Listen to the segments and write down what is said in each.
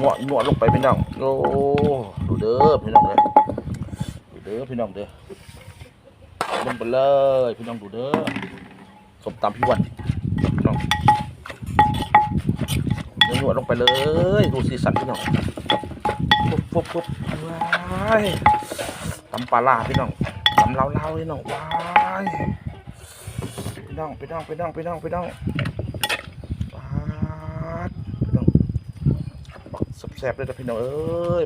งวดงวดลงไปพี่น้องโอ้ดูเด้อพี่น้องเด้อดูเด้อพี่น้องเด้อลงไปเลยพี่น้องดูเด้อสมตำพี่วันน้องเดี๋ยวงวดลงไปเลยดูสีสันพี่น้องปุ๊บปุ๊บปุ๊บว้ายตำปลาร้าพี่น้องตำเล่าๆพี่น้องว้ายพี่น้องพี่น้องพี่น้องพี่น้องพี่น้องว้ายพี่น้อง บักแซ่บๆเลยนะพี่น้องเอ้ย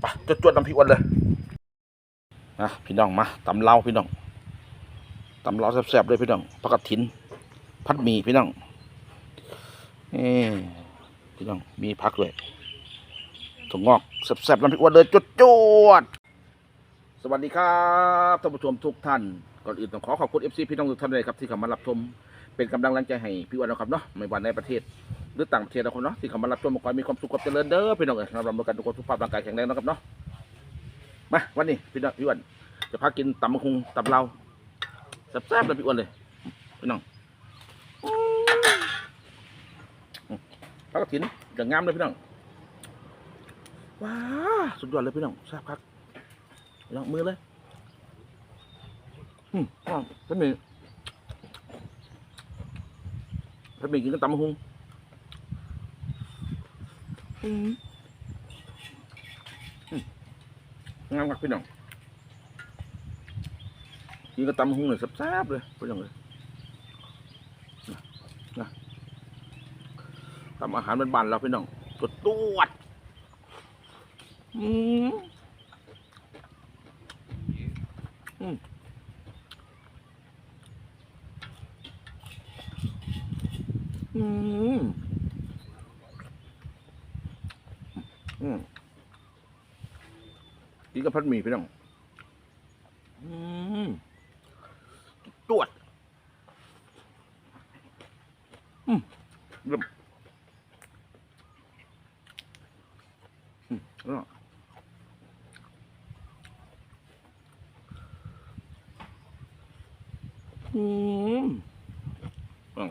ไปจวดๆน้ำพริกวันเลยนะพี่น้องมาตำเล้าพี่น้องตำเล้าแซ่บๆเลยพี่น้องผักกระถินพัดหมี่พี่น้องนี่พี่น้องมีผักด้วยถั่วงอกแซ่บๆน้ำพริกวันเลยจวดๆสวัสดีครับท่านผู้ชมทุกท่านก่อนอื่นต้องขอขอบคุณเอฟซีพี่น้องทุกท่านเลยครับที่เข้ามารับชมเป็นกำลังใจให้พี่วันนะครับเนาะไม่ว่าในประเทศ หรือต่างประเทศนะคนเนาะที่เขามารับชมมาคอยมีความสุขความเจริญเด้อพี่น้องเอ้ยราบำกันทุกคนสุขภาพร่างกายแข็งแรงนะครับเนาะมาวันนี้พี่น้องพี่อ้วนจะพากินตำมะฮุงตำเราแซ่บๆเลยพี่อ้วนเลยพี่น้องพักกระถินอย่างงามเลยพี่น้องว้าสุดยอดเลยพี่น้องแซ่บครับพี่น้องมือเลยอืมอ้าวพี่หมีพี่หมีกินกับตำมะฮุง อืมอืมงามมากพี่น้องกินก็ตำหุ้งเลยแซ่บๆเลยพี่น้องเลยนะนะทำอาหารบ้านๆเราพี่น้องตัวตวดอืมอืมอืม อืมกินกับพัดหมี่พี่น้องอืมตวดอืมเริ่มอืมแล้ว อืมอืม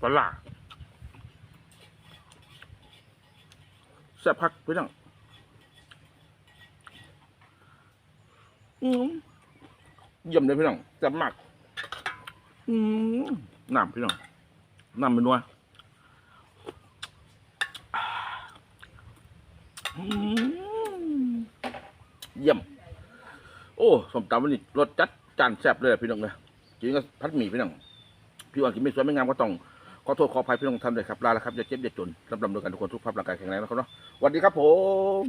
ปลาร้า แซ่บพักพี่น้องอืมเยี่ยมเลยพี่น้องแซ่บมากอืมน้ำพี่น้องน้ำเป็นนัวอืมเยี่ยม โอ้สมตำวันนี้รสจัดจานแซ่บเลยอะพี่น้องเลยจริงก็พัดหมี่พี่น้องพี่ว่ากินไม่สวยไม่งามก็ต้อง ขอโทษขออภัยพี่น้องทำเลยครับลาแล้วครับอย่าเจ็บอย่าจนรับรำด้วยกันทุกคนทุกภาพร่างกายแข็งแรงนะครับเนาะสวัสดีครับผม